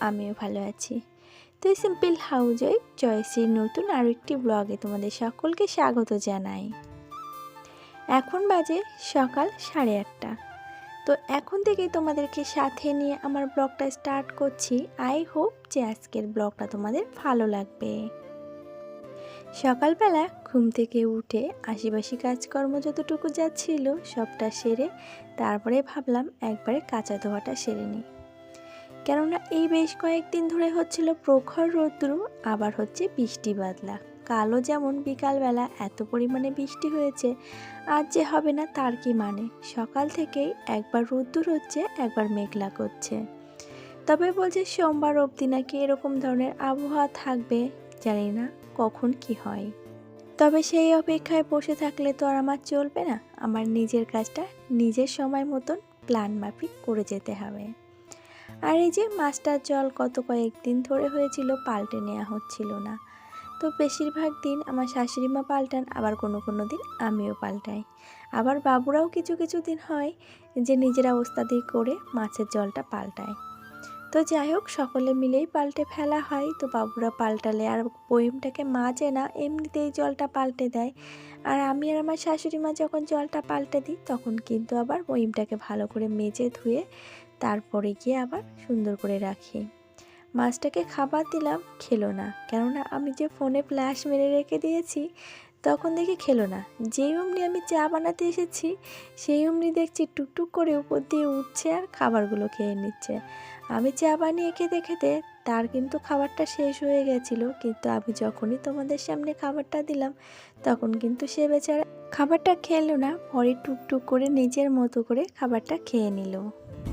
আমিও ভালো আছি। তো সিম্পল হাউজই চয়েসের নতুন আরও একটি ব্লগে তোমাদের সকলকে স্বাগত জানাই। এখন বাজে সকাল সাড়ে আটটা। তো এখন থেকে তোমাদেরকে সাথে নিয়ে আমার ব্লগটা স্টার্ট করছি। আই হোপ যে আজকের ব্লগটা তোমাদের ভালো লাগবে। সকালবেলা ঘুম থেকে উঠে আশেপাশি কাজকর্ম যতটুকু যা ছিল সবটা সেরে তারপরে ভাবলাম একবারে কাঁচা ধোয়াটা সেরে নিই। কেননা এই বেশ কয়েকদিন ধরে হচ্ছিল প্রখর রৌদ্র, আবার হচ্ছে বৃষ্টি বাদলা। কালও যেমন বিকালবেলা এত পরিমাণে বৃষ্টি হয়েছে, আজ যে হবে না তার কি মানে? সকাল থেকেই একবার রোদ্দুর হচ্ছে, একবার মেঘলা করছে। তবে বলছে সোমবার অবধি নাকি এরকম ধরনের আবহাওয়া থাকবে, জানি না কখন কি হয়। তবে সেই অপেক্ষায় বসে থাকলে তো আর আমার চলবে না, আমার নিজের কাজটা নিজের সময় মতন প্ল্যান মাফিক করে যেতে হবে। আর এই যে মাস্টার জল গত কয়েকদিন ধরে হয়েছিল পাল্টে নেওয়া হচ্ছিল না। তো বেশিরভাগ দিন আমার শাশুড়ি মা পাল্টান, আবার কোনো কোনো দিন আমিও পাল্টাই। আবার বাবুরাও কিছু কিছু দিন হয় যে নিজেরা ওস্তাদি করে মাছের জলটা পাল্টায়। তো যাই হোক, সকলে মিলেই পাল্টে ফেলা হয়। তো বাবুরা পাল্টালে আর বইমটাকে মাজে না এমনিতেই জলটা পাল্টে দেয়। আর আমি আর আমার শাশুড়ি মা যখন জলটা পাল্টে দিই, তখন কিন্তু আবার বইমটাকে ভালো করে মেজে ধুয়ে তারপরে গিয়ে আবার সুন্দর করে রাখি। মাছটাকে খাবার দিলাম, খেলো না। কেননা আমি যে ফোনে ফ্ল্যাশ মেরে রেখে দিয়েছি, তখন দেখি খেলো না। যেই অমনি আমি চা বানাতে এসেছি, সেই অমনি দেখছি টুকটুক করে উপর দিয়ে উঠছে আর খাবারগুলো খেয়ে নিচ্ছে। আমি চা বানিয়ে খেতে খেতে তার কিন্তু খাবারটা শেষ হয়ে গেছিল, কিন্তু আমি যখনই তোমাদের সামনে খাবারটা দিলাম, তখন কিন্তু সে বেচারা খাবারটা খেলো না, পরে টুকটুক করে নিজের মতো করে খাবারটা খেয়ে নিল।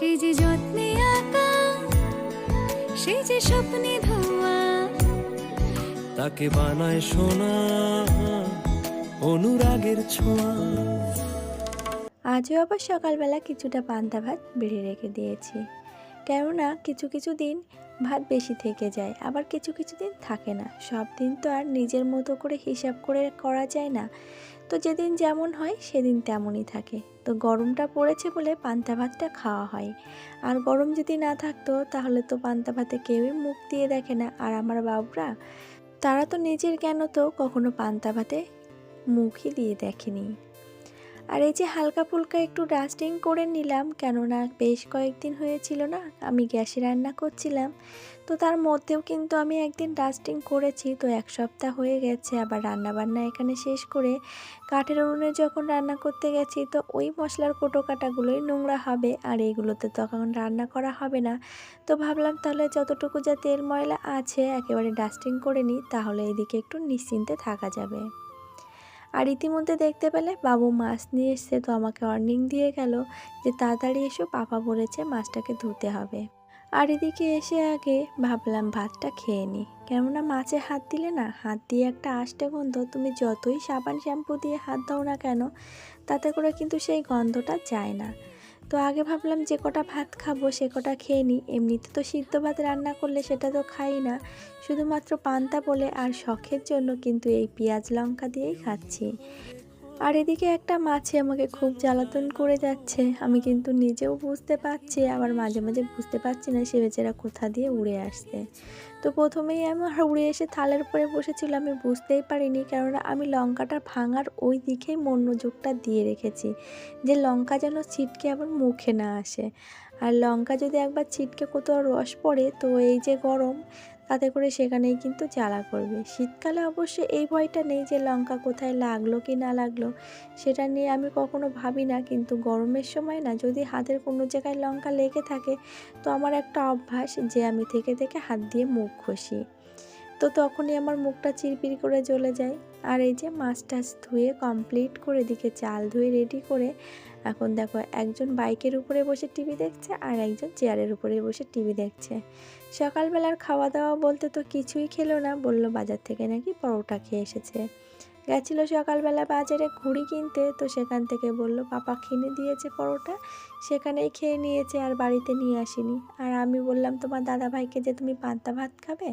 সে যে যত্নে আঁকা সে যে স্বপ্নে ধোয়া তাকে বানায় সোনা অনুরাগের ছোঁয়া। আজও আবার সকালবেলা কিছুটা পান্তা ভাত বেড়ে রেখে দিয়েছি। কেননা কিছু কিছু দিন ভাত বেশি থেকে যায় আবার কিছু কিছু দিন থাকে না। সব দিন তো আর নিজের মতো করে হিসাব করে করা যায় না। তো যেদিন যেমন হয়, সেদিন তেমনই থাকে। তো গরমটা পড়েছে বলে পান্তা ভাতটা খাওয়া হয়। আর গরম যদি না থাকতো, তাহলে তো পান্তা ভাতে কেউই মুখ দিয়ে দেখে না। আর আমার বাবুরা, তারা তো নিজের কেন তো কখনো পান্তা ভাতে মুখই দিয়ে দেখেনি। আর এই যে হালকা ফুলকা একটু ডাস্টিং করে নিলাম, কেননা বেশ কয়েকদিন হয়েছিল না, আমি গ্যাসে রান্না করছিলাম। তো তার মধ্যেও কিন্তু আমি একদিন ডাস্টিং করেছি, তো এক সপ্তাহ হয়ে গেছে, আবার রান্না বান্না এখানে শেষ করে কাঠের উনুনে যখন রান্না করতে গেছি, তো ওই মশলার কোটো কাটাগুলোই নোংরা হবে, আর এইগুলোতে তখন রান্না করা হবে না। তো ভাবলাম তাহলে যতটুকু যা তেল ময়লা আছে, একেবারে ডাস্টিং করে নিই, তাহলে এদিকে একটু নিশ্চিন্তে থাকা যাবে। আর ইতিমধ্যে দেখতে পেলে বাবু মাছ নিয়ে এসছে তো আমাকে ওয়ার্নিং দিয়ে গেল যে তাড়াতাড়ি এসো, পাপা বলেছে মাছটাকে ধুতে হবে। আর এদিকে এসে আগে ভাবলাম ভাতটা খেয়ে নিই কেননা মাছে হাত দিলে না, হাত দিয়ে একটা আষ্টে গন্ধ, তুমি যতই সাবান শ্যাম্পু দিয়ে হাত দাও না কেন, তাতে করে কিন্তু সেই গন্ধটা যায় না। তো আগে ভাবলাম যে কটা ভাত খাব, সে কটা খেয়ে নিই। এমনিতে তো সিদ্ধ ভাত রান্না করলে সেটা তো খাই না। শুধুমাত্র পান্তা বলে আর শখের জন্য কিন্তু এই পেঁয়াজ লঙ্কা দিয়েই খাচ্ছি। আর এদিকে একটা মাছে আমাকে খুব জ্বালাতন করে যাচ্ছে। আমি কিন্তু নিজেও বুঝতে পারছি, আবার মাঝে মাঝে বুঝতে পারছি না সে বেচারা কোথা দিয়ে উড়ে আসছে। তো প্রথমেই আমার উড়ে এসে থালের উপরে বসেছিল, আমি বুঝতেই পারিনি, কেননা আমি লঙ্কাটা ভাঙার ওই দিকেই মনোযোগটা দিয়ে রেখেছি, যে লঙ্কা যেন ছিটকে আবার মুখে না আসে। আর লঙ্কা যদি একবার ছিটকে কোথাও রস পড়ে, তো এই যে গরম তাতে করে সেখানেই কিন্তু জ্বালা করবে। শীতকালে অবশ্য এই ভয়টা নেই যে লঙ্কা কোথায় লাগল কি না লাগল, সেটা নিয়ে আমি কখনো ভাবি না। কিন্তু গরমের সময় না, যদি হাতের কোনো জায়গায় লঙ্কা লেগে থাকে, তো আমার একটা অভ্যাস যে আমি থেকে থেকে হাত দিয়ে মুখ ঘষি। তো তখনই আমার মুখটা চিরপির করে জ্বলে যায়। আর এই যে মাছ টাছ ধুয়ে কমপ্লিট করে দিকে, চাল ধুয়ে রেডি করে, এখন দেখো একজন বাইকের উপরে বসে টিভি দেখছে আর একজন চেয়ারের উপরে বসে টিভি দেখছে। সকালবেলার খাওয়া দাওয়া বলতে তো কিছুই খেলো না, বলল বাজার থেকে নাকি পরোটা খেয়ে এসেছে। গেছিল সকালবেলা বাজারে ঘুড়ি কিনতে, তো সেখান থেকে বলল, পাপা কিনে দিয়েছে পরোটা, সেখানেই খেয়ে নিয়েছে, আর বাড়িতে নিয়ে আসিনি। আর আমি বললাম, তোমার দাদা ভাইকে যে তুমি পান্তা ভাত খাবে?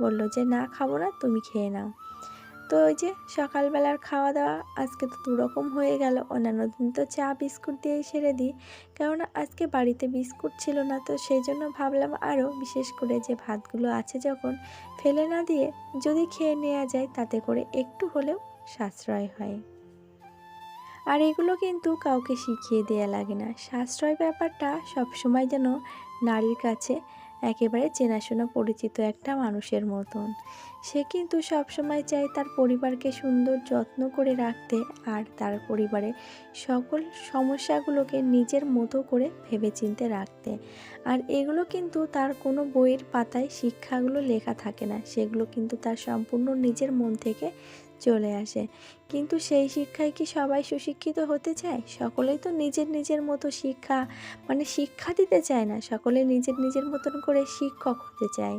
বলল যে, না, খাব না, তুমি খেয়ে নাও। তো ওই যে সকালবেলার খাওয়া দাওয়া আজকে তো দুরকম হয়ে গেল। অন্যান্য দিন তো চা, বিস্কুট দিয়েই সেরে দিই। কেননা আজকে বাড়িতে বিস্কুট ছিল না, তো সেই জন্য ভাবলাম আরও বিশেষ করে যে ভাতগুলো আছে যখন ফেলে না দিয়ে যদি খেয়ে নেওয়া যায়, তাতে করে একটু হলেও সাশ্রয় হয়। আর এগুলো কিন্তু কাউকে শিখিয়ে দেয়া লাগে না। সাশ্রয় ব্যাপারটা সবসময় যেন নারীর কাছে একেবারে চেনাশোনা পরিচিত একটা মানুষের মতন। সে কিন্তু সবসময় চায় তার পরিবারকে সুন্দর, যত্ন করে রাখতে আর তার পরিবারে সকল সমস্যাগুলোকে নিজের মতো করে ভেবেচিন্তে রাখতে। আর এগুলো কিন্তু তার কোনো বইয়ের পাতায় শিক্ষাগুলো লেখা থাকে না। সেগুলো কিন্তু তার সম্পূর্ণ নিজের মন থেকে চলে আসে। কিন্তু সেই শিক্ষায় কি সবাই সুশিক্ষিত হতে চায়? সকলেই তো নিজের নিজের মতো শিক্ষা মানে শিক্ষা দিতে চায় না। সকলে নিজের নিজের মতন করে শিক্ষক হতে চায়।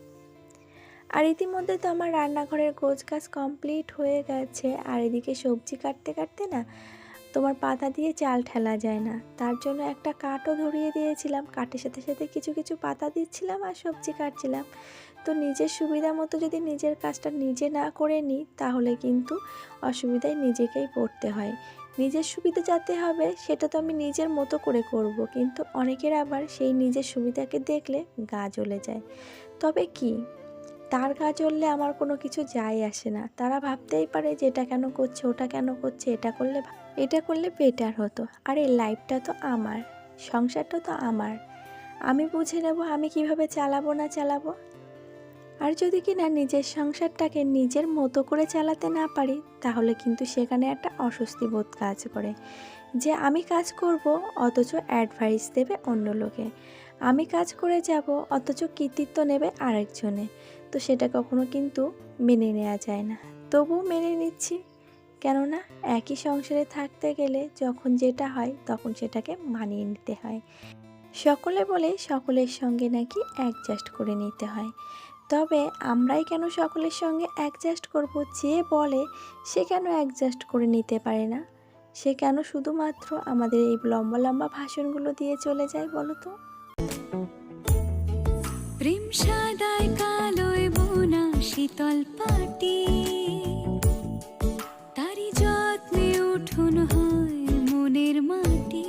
আর ইতিমধ্যে তো আমার রান্নাঘরের গোছ কাজ কমপ্লিট হয়ে গেছে। আর এদিকে সবজি কাটতে কাটতে না তোমার পাতা দিয়ে চাল ঠেলা যায় না। তার জন্য একটা কাঠও ধরিয়ে দিয়েছিলাম। কাঠের সাথে সাথে কিছু কিছু পাতা দিচ্ছিলাম আর সবজি কাটছিলাম। তো নিজের সুবিধা মতো যদি নিজের কাজটা নিজে না করে নিই তাহলে কিন্তু অসুবিধায় নিজেকেই পড়তে হয়। নিজের সুবিধা যাতে হবে, সেটা তো আমি নিজের মতো করে করব। কিন্তু অনেকের আবার সেই নিজের সুবিধাকে দেখলে গা জ্বলে যায়। তবে কি? তার গা জ্বললে আমার কোনো কিছু যায় আসে না। তারা ভাবতেই পারে যে এটা কেন করছে, ওটা কেন করছে, এটা করলে এটা করলে বেটার হতো। আর এই লাইফটা তো আমার, সংসারটা তো আমার। আমি বুঝে নেব আমি কীভাবে চালাবো, না চালাবো। আর যদি কিনা নিজের সংসারটাকে নিজের মতো করে চালাতে না পারি, তাহলে কিন্তু সেখানে একটা অস্বস্তি বোধ কাজ করে। যে আমি কাজ করব, অথচ অ্যাডভাইস দেবে অন্য লোকে। আমি কাজ করে যাব, অথচ কৃতিত্ব নেবে আরেকজনে। তো সেটা কখনো কিন্তু মেনে নেওয়া যায় না। তবুও মেনে নিচ্ছি। কেননা একই সংসারে থাকতে গেলে যখন যেটা হয় তখন সেটাকে মানিয়ে নিতে হয়। সকলে বলে সকলের সঙ্গে নাকি অ্যাডজাস্ট করে নিতে হয়। তবে আমরাই কেন সকলের সঙ্গে অ্যাডজাস্ট করব? যে বলে সে কেন অ্যাডজাস্ট করে নিতে পারে না? সে কেন শুধুমাত্র আমাদের এই লম্বা লম্বা ভাষণগুলো দিয়ে চলে যায় বলো তো? প্রেম শীতল পাটি তারি যত্নে উঠুন হয় মনের মাটি।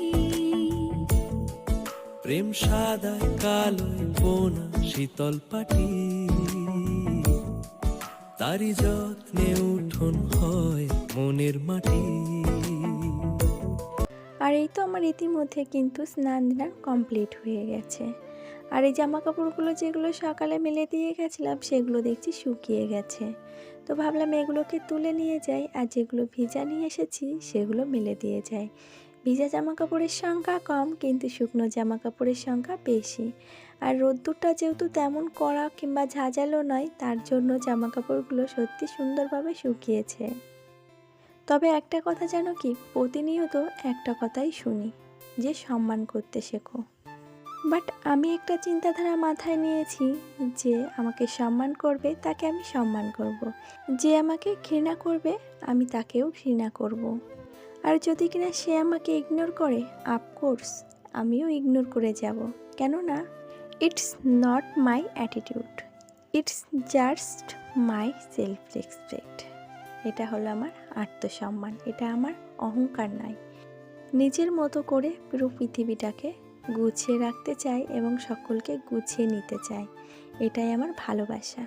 প্রেম সাদায় কালোয় বোনা শীতল পাটি তারি যত্নে উঠোন হয় মনের মাটি। আর এই তো আমার ইতিমধ্যে কিন্তু স্নান দান কমপ্লিট হয়ে গেছে। আর এই জামা কাপড়গুলো যেগুলো সকালে মেলে দিয়ে গেছিলাম, সেগুলো দেখছি শুকিয়ে গেছে। তো ভাবলাম এগুলোকে তুলে নিয়ে যাই, আর যেগুলো ভিজা নিয়ে এসেছি, সেগুলো মেলে দিয়ে যাই। ভিজা জামা কাপড়ের সংখ্যা কম, কিন্তু শুকনো জামা কাপড়ের সংখ্যা বেশি। আর রোদ্দুরটা যেহেতু তেমন কড়া কিংবা ঝাঁঝালো নয়, তার জন্য জামা কাপড়গুলো সত্যি সুন্দরভাবে শুকিয়েছে। তবে একটা কথা জানো কি? প্রতিনিয়ত একটা কথাই শুনি, যে সম্মান করতে শেখো। বাট আমি একটা চিন্তাধারা মাথায় নিয়েছি যে আমাকে সম্মান করবে, তাকে আমি সম্মান করব। যে আমাকে ঘৃণা করবে, আমি তাকেও ঘৃণা করব। আর যদি কিনা সে আমাকে ইগনোর করে আফকোর্স আমিও ইগনোর করে যাব কেননা it's not my attitude it's just my self respect এটা হলো আমার আত্মসম্মান, এটা আমার অহংকার নয় নিজের মতো করে পুরো পৃথিবীটাকে গুছিয়ে রাখতে চাই এবং সকলকে গুছিয়ে নিতে চাই এটাই আমার ভালোবাসা।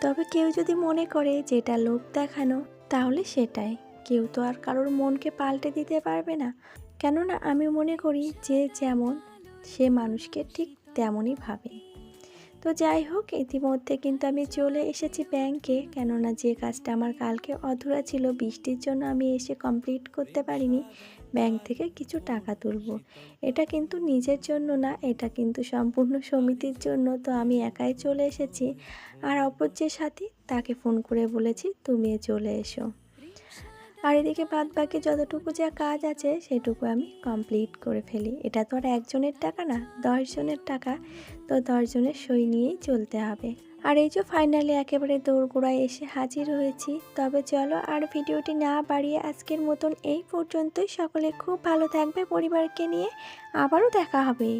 তবে কেউ যদি মনে করে যে এটা লোক দেখানো, তাহলে সেটাই। কেউ তো আর কারোর মনকে পাল্টে দিতে পারবে না। কেননা আমি মনে করি যে যেমন সে মানুষকে ঠিক তেমনই ভাবে। তো যাই হোক, ইতিমধ্যে কিন্তু আমি চলে এসেছি ব্যাংকে। কেননা যে কাজটা আমার কালকে অধুরা ছিল, বৃষ্টির জন্য আমি এসে কমপ্লিট করতে পারিনি। ব্যাংক থেকে কিছু টাকা তুলব। এটা কিন্তু নিজের জন্য না, এটা কিন্তু সম্পূর্ণ সমিতির জন্য। তো আমি একাই চলে এসেছি আর অপর যে সাথী তাকে ফোন করে বলেছি তুমিও চলে এসো। আর এদিকে বাদ বাকি যতটুকু যা কাজ আছে সেটুকু আমি কমপ্লিট করে ফেলি। এটা তো আর একজনের টাকা না, দশজনের টাকা। তো দশজনের সই নিয়েই চলতে হবে। আর এই যে ফাইনালি একেবারে দৌড়গোড়ায় এসে হাজির হয়েছি। তবে চলো আর ভিডিওটি না বাড়িয়ে আজকের মতন এই পর্যন্তই। সকলে খুব ভালো থাকবে পরিবারকে নিয়ে। আবারও দেখা হবে।